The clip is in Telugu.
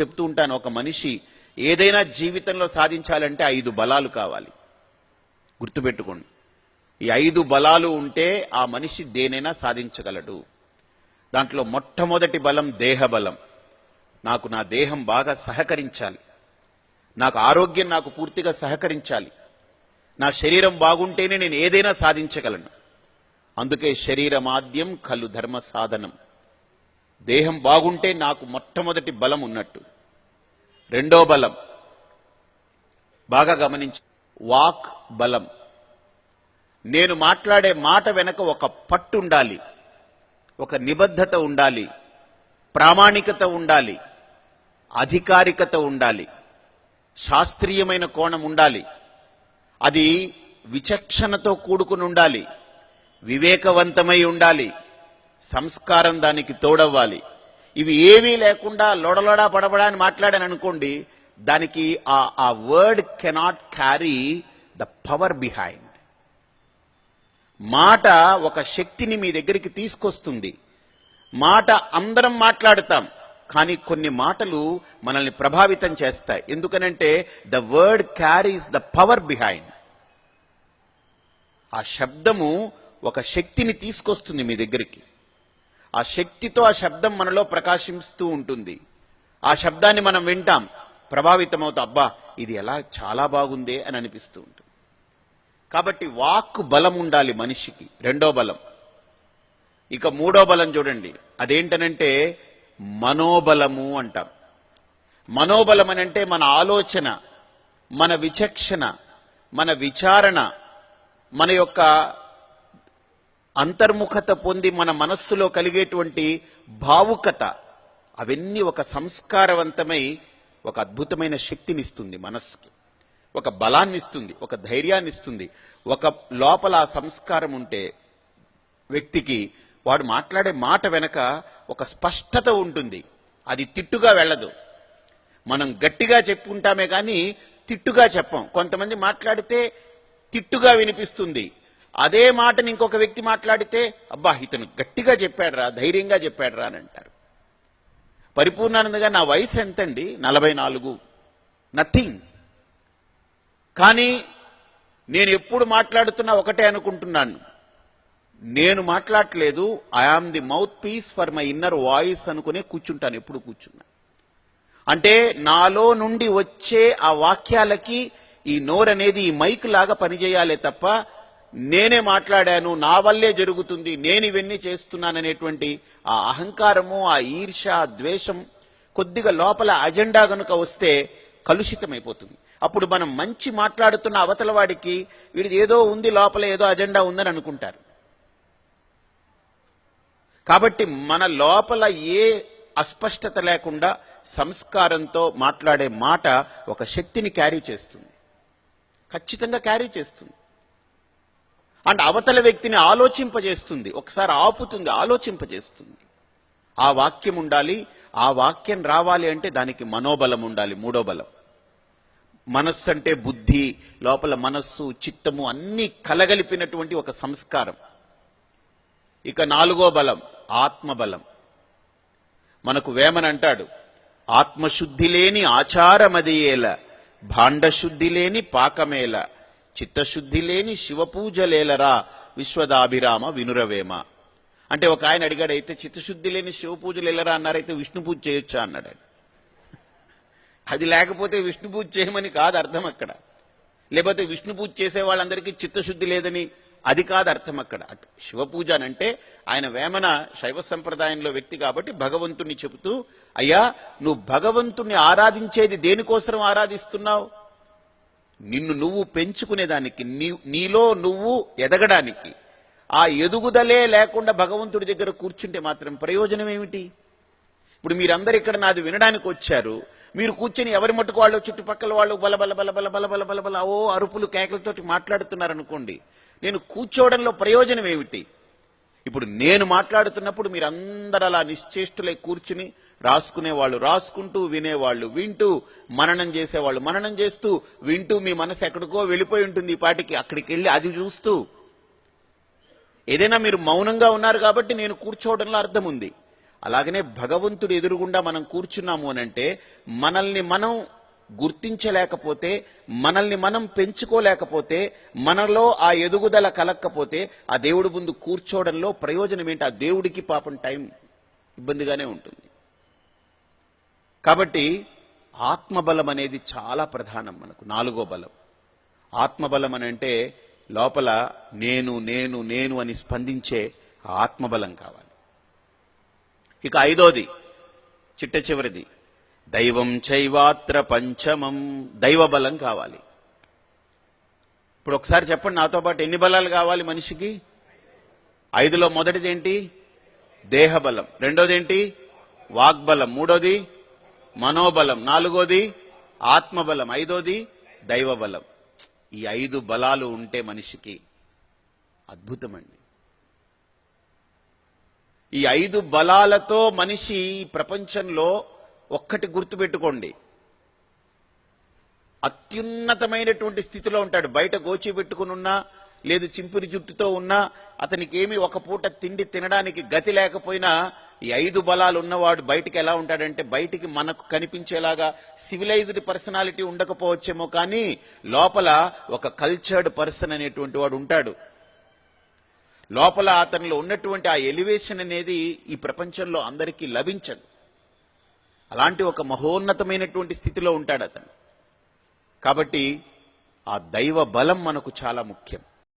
చెప్తూ ఉంటాను ఒక మనిషి ఏదైనా జీవితంలో సాధించాలంటే ఐదు బలాలు కావాలి. గుర్తుపెట్టుకోండి. ఈ ఐదు బలాలు ఉంటే ఆ మనిషి దేనైనా సాధించగలడు. దాంట్లో మొట్టమొదటి బలం దేహ బలం నాకు నా దేహం బాగా సహకరించాలి. నాకు ఆరోగ్యం నాకు పూర్తిగా సహకరించాలి. నా శరీరం బాగుంటేనే నేను ఏదైనా సాధించగలను. అందుకే శరీరమాద్యం కలు ధర్మ సాధనం. దేహం బాగుంటే నాకు మొట్టమొదటి బలం ఉన్నట్టు. రెండో బలం. బాగా గమనించి. వాక్ బలం. నేను మాట్లాడే మాట వెనక ఒక పట్టు ఉండాలి. ఒక నిబద్ధత ఉండాలి. ప్రామాణికత ఉండాలి. అధికారికత ఉండాలి. శాస్త్రీయమైన కోణం ఉండాలి. అది విచక్షణతో కూడుకుని ఉండాలి. వివేకవంతమై ఉండాలి. సంస్కారం దానికి తోడవ్వాలి. ఇవి ఏమీ లేకుండా లోడలోడా పడబడా అని మాట్లాడాను అనుకోండి దానికి ఆ ఆ word cannot carry the power behind మాట ఒక శక్తిని మీ దగ్గరికి తీసుకొస్తుంది. మాట అందరం మాట్లాడతాం కానీ కొన్ని మాటలు మనల్ని ప్రభావితం చేస్తాయి. ఎందుకనంటే the word carries the power behind ఆ శబ్దము ఒక శక్తిని తీసుకొస్తుంది మీ దగ్గరికి. ఆ శక్తితో ఆ శబ్దం మనలో ప్రకాశిస్తూ ఉంటుంది. ఆ శబ్దాన్ని మనం వింటాం. ప్రభావితమవుతా. అబ్బా ఇది ఎలా చాలా బాగుందే అని అనిపిస్తూ ఉంటుంది. కాబట్టి వాక్ బలం ఉండాలి మనిషికి. రెండో బలం. ఇక మూడో బలం చూడండి. అదేంటనంటే మనోబలము అంటాం. మనోబలం అని అంటే మన ఆలోచన మన విచక్షణ మన విచారణ మన యొక్క అంతర్ముఖత పొంది మన మనస్సులో కలిగేటువంటి భావుకత అవన్నీ ఒక సంస్కారవంతమై ఒక అద్భుతమైన శక్తినిస్తుంది మనస్సుకి. ఒక బలాన్ని ఇస్తుంది ఒక ధైర్యాన్ని ఇస్తుంది ఒక లోపల ఆ సంస్కారం ఉంటే వ్యక్తికి వాడు మాట్లాడే మాట వెనక ఒక స్పష్టత ఉంటుంది. అది తిట్టుగా వెళ్ళదు. మనం గట్టిగా చెప్పుకుంటామే కానీ తిట్టుగా చెప్పం. కొంతమంది మాట్లాడితే తిట్టుగా వినిపిస్తుంది. అదే మాటని ఇంకొక వ్యక్తి మాట్లాడితే అబ్బా ఇతను గట్టిగా చెప్పాడురా ధైర్యంగా చెప్పాడురా అని అంటారు. పరిపూర్ణానందగా నా వయసు ఎంతండి? నలభై నాలుగు. నథింగ్ కానీ నేను ఎప్పుడు మాట్లాడుతున్నా ఒకటే అనుకుంటున్నాను. నేను మాట్లాడట్లేదు I am the mouthpiece for my inner voice అనుకునే కూర్చుంటాను ఎప్పుడు కూర్చున్నా. అంటే నాలో నుండి వచ్చే ఆ వాక్యాలకి ఈ నోరు అనేది ఈ మైక్ లాగా పనిచేయాలే తప్ప నేనే మాట్లాడాను నా వల్లే జరుగుతుంది నేను ఇవన్నీ చేస్తున్నాననేటువంటి ఆ అహంకారము ఆ ఈర్ష ఆ ద్వేషం కొద్దిగా లోపల అజెండా గనుక వస్తే కలుషితమైపోతుంది. అప్పుడు మనం మంచి మాట్లాడుతున్న అవతల వాడికి వీడిది ఏదో ఉంది లోపల ఏదో అజెండా ఉందని అనుకుంటారు. కాబట్టి మన లోపల ఏ అస్పష్టత లేకుండా సంస్కారంతో మాట్లాడే మాట ఒక శక్తిని క్యారీ చేస్తుంది. ఖచ్చితంగా క్యారీ చేస్తుంది. అండ్ అవతల వ్యక్తిని ఆలోచింపజేస్తుంది. ఒకసారి ఆపుతుంది ఆలోచింపజేస్తుంది. ఆ వాక్యం ఉండాలి ఆ వాక్యం రావాలి అంటే దానికి మనోబలం ఉండాలి మూడో బలం. మనస్సు అంటే బుద్ధి లోపల మనస్సు చిత్తము అన్నీ కలగలిపినటువంటి ఒక సంస్కారం. ఇక నాలుగో బలం ఆత్మబలం. మనకు వేమన్ అంటాడు ఆత్మశుద్ధి లేని ఆచారమదియేల భాండశుద్ధి లేని పాకమేల. చిత్తశుద్ధి లేని శివపూజలేలరా విశ్వదాభిరామ వినురవేమ. అంటే ఒక ఆయన అడిగాడు అయితే చిత్తశుద్ధి లేని శివపూజలు ఎలరా అన్నారైతే విష్ణు పూజ చేయొచ్చా? అన్నాడు ఆయన. అది లేకపోతే విష్ణు పూజ చేయమని కాదు అర్థం అక్కడ. లేకపోతే విష్ణు పూజ చేసే వాళ్ళందరికీ చిత్తశుద్ధి లేదని అది కాదు అర్థం అక్కడ. శివపూజ అని అంటే ఆయన వేమన శైవ సంప్రదాయంలో వ్యక్తి కాబట్టి భగవంతుణ్ణి చెబుతూ అయ్యా నువ్వు భగవంతుణ్ణి ఆరాధించేది దేనికోసం ఆరాధిస్తున్నావు? నిన్ను నువ్వు పెంచుకునేదానికి నీ నీలో నువ్వు ఎదగడానికి ఆ ఎదుగుదలే లేకుండా భగవంతుడి దగ్గర కూర్చుంటే మాత్రం ప్రయోజనం ఏమిటి? ఇప్పుడు మీరందరూ ఇక్కడ నాది వినడానికి వచ్చారు. మీరు కూర్చొని ఎవరి మట్టుకు వాళ్ళు చుట్టుపక్కల వాళ్ళు బల బల బల బల బల బల బల బల ఓ అరుపులు కేకలతోటి మాట్లాడుతున్నారు అనుకోండి నేను కూర్చోవడంలో ప్రయోజనం ఏమిటి? ఇప్పుడు నేను మాట్లాడుతున్నప్పుడు మీరందరూ అలా నిశ్చేష్టులై కూర్చుని రాసుకునే వాళ్ళు రాసుకుంటూ వినేవాళ్ళు వింటూ మననం చేసేవాళ్ళు మననం చేస్తూ వింటూ మీ మనసు ఎక్కడికో వెళ్ళిపోయి ఉంటుంది ఈ పాటికి. అక్కడికి వెళ్ళి అది చూస్తూ. ఏదైనా మీరు మౌనంగా ఉన్నారు కాబట్టి నేను కూర్చోవడంలో అర్థం ఉంది. అలాగనే భగవంతుడు ఎదురుగుండా మనం కూర్చున్నాము అనంటే మనల్ని మనం గుర్తించలేకపోతే మనల్ని మనం పెంచుకోలేకపోతే మనలో ఆ ఎదుగుదల కలక్కపోతే ఆ దేవుడి ముందు కూర్చోవడంలో ప్రయోజనం ఏంటి? ఆ దేవుడికి పాపం టైం ఇబ్బందిగానే ఉంటుంది. కాబట్టి ఆత్మబలం అనేది చాలా ప్రధానం మనకు నాలుగో బలం. ఆత్మబలం అని అంటే లోపల నేను నేను నేను అని స్పందించే ఆత్మబలం కావాలి. ఇక ఐదోది చిట్ట చివరిది. దైవం చైవాత్ర పంచమం. దైవ బలం కావాలి. ఇప్పుడు ఒకసారి చెప్పండి నాతో పాటు ఎన్ని బలాలు కావాలి మనిషికి? ఐదులో మొదటిది ఏంటి దేహబలం. రెండోది ఏంటి వాగ్బలం. మూడోది? మనోబలం. నాలుగోది? ఆత్మబలం. ఐదోది? దైవబలం. ఈ ఐదు బలాలు ఉంటే మనిషికి అద్భుతమండి. ఈ ఐదు బలాలతో మనిషి ఈ ప్రపంచంలో ఒక్కటి గుర్తుపెట్టుకోండి. అత్యున్నతమైనటువంటి స్థితిలో ఉంటాడు. బయట గోచి ఉన్నా లేదు చింపురి జుట్టుతో ఉన్నా అతనికి ఏమి ఒక పూట తిండి తినడానికి గతి లేకపోయినా ఈ ఐదు బలాలు ఉన్నవాడు బయటికి ఎలా ఉంటాడంటే బయటికి మనకు కనిపించేలాగా సివిలైజ్డ్ పర్సనాలిటీ ఉండకపోవచ్చేమో కానీ లోపల ఒక కల్చర్డ్ పర్సన్ అనేటువంటి వాడు ఉంటాడు. లోపల అతనిలో ఉన్నటువంటి ఆ ఎలివేషన్ అనేది ఈ ప్రపంచంలో అందరికీ లభించదు. అలాంటి ఒక మహోన్నతమైనటువంటి స్థితిలో ఉంటాడు అతను. కాబట్టి ఆ దైవ బలం మనకు చాలా ముఖ్యం.